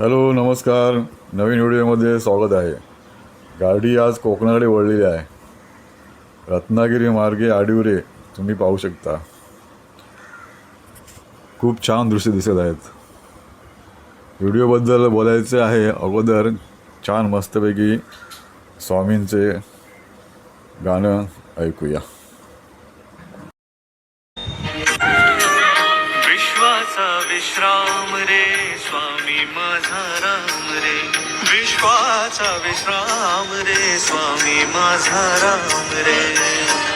Hello नमस्कार. नवीन व्हिडिओमध्ये स्वागत आहे. गाडी आज कोकणाकडे वळलेली आहे. रत्नागिरी मार्गे आडिवरे तुम्ही पाहू शकता. खूप छान दृश्य दिसत आहेत. व्हिडिओबद्दल बोलायचे आहे अगोदर छान मस्तपैकी स्वामींचे गाणं ऐकूया. विश्वाचा विश्राम रे स्वामी माझा राम रे. विश्वाचा विश्राम रे स्वामी माझा राम रे.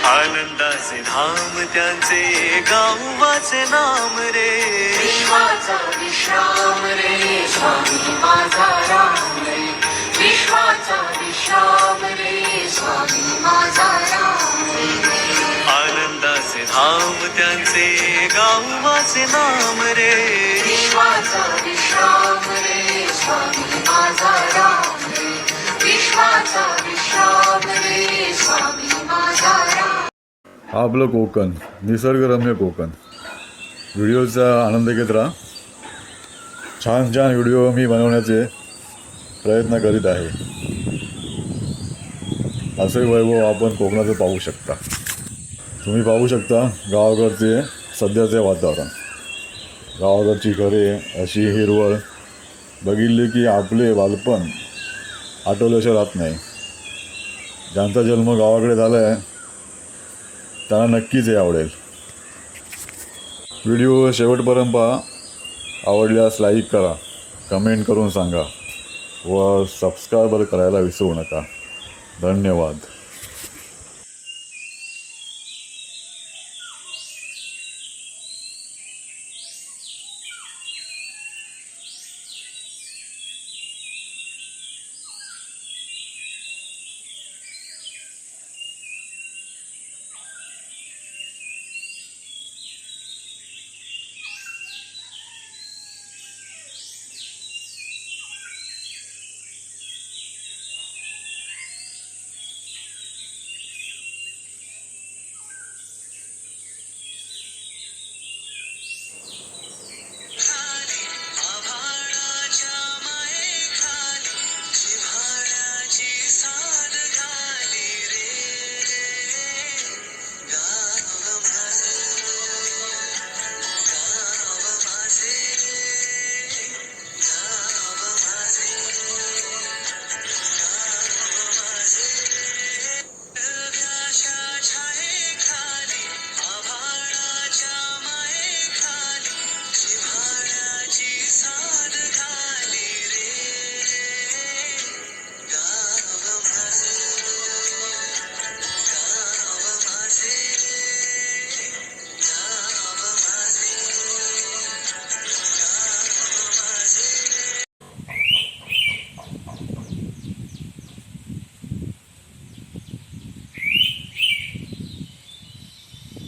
आनंदाचे धाम त्यांचे गावाचे नाम रे. विश्वाचा विश्राम रे स्वामी माझा राम रे. विश्वाचा विश्राम रे स्वामी माझा राम रे. आनंदाचे धाम त्यांचे गावाचे नाम रे. विश्वाचा विश्राम रे स्वामी माझा राम रे. विश्वाचा विश्राम रे स्वामी माझा राम हा आपलं कोकण निसर्गरम्य कोकण. व्हिडिओचा आनंद घेत राहा. छान छान व्हिडिओ मी बनवण्याचे प्रयत्न करीत आहे. असे वैभव आपण कोकणाचं पाहू शकता. तुम्ही पाहू शकता गावाकडचे सध्याचे वातावरण. गावाकडची घरे अशी हिरवळ. बघितली की आपले बालपण आठवल्याशिवाय राहत नाही. ज्यांचा जन्म गावाकडे झाला आहे त्यांना नक्कीच हे आवडेल. व्हिडिओ शेवटपर्यंत पहा. आवडल्यास लाईक करा. कमेंट करून सांगा. व सबस्क्रायबर करायला विसरू नका. धन्यवाद.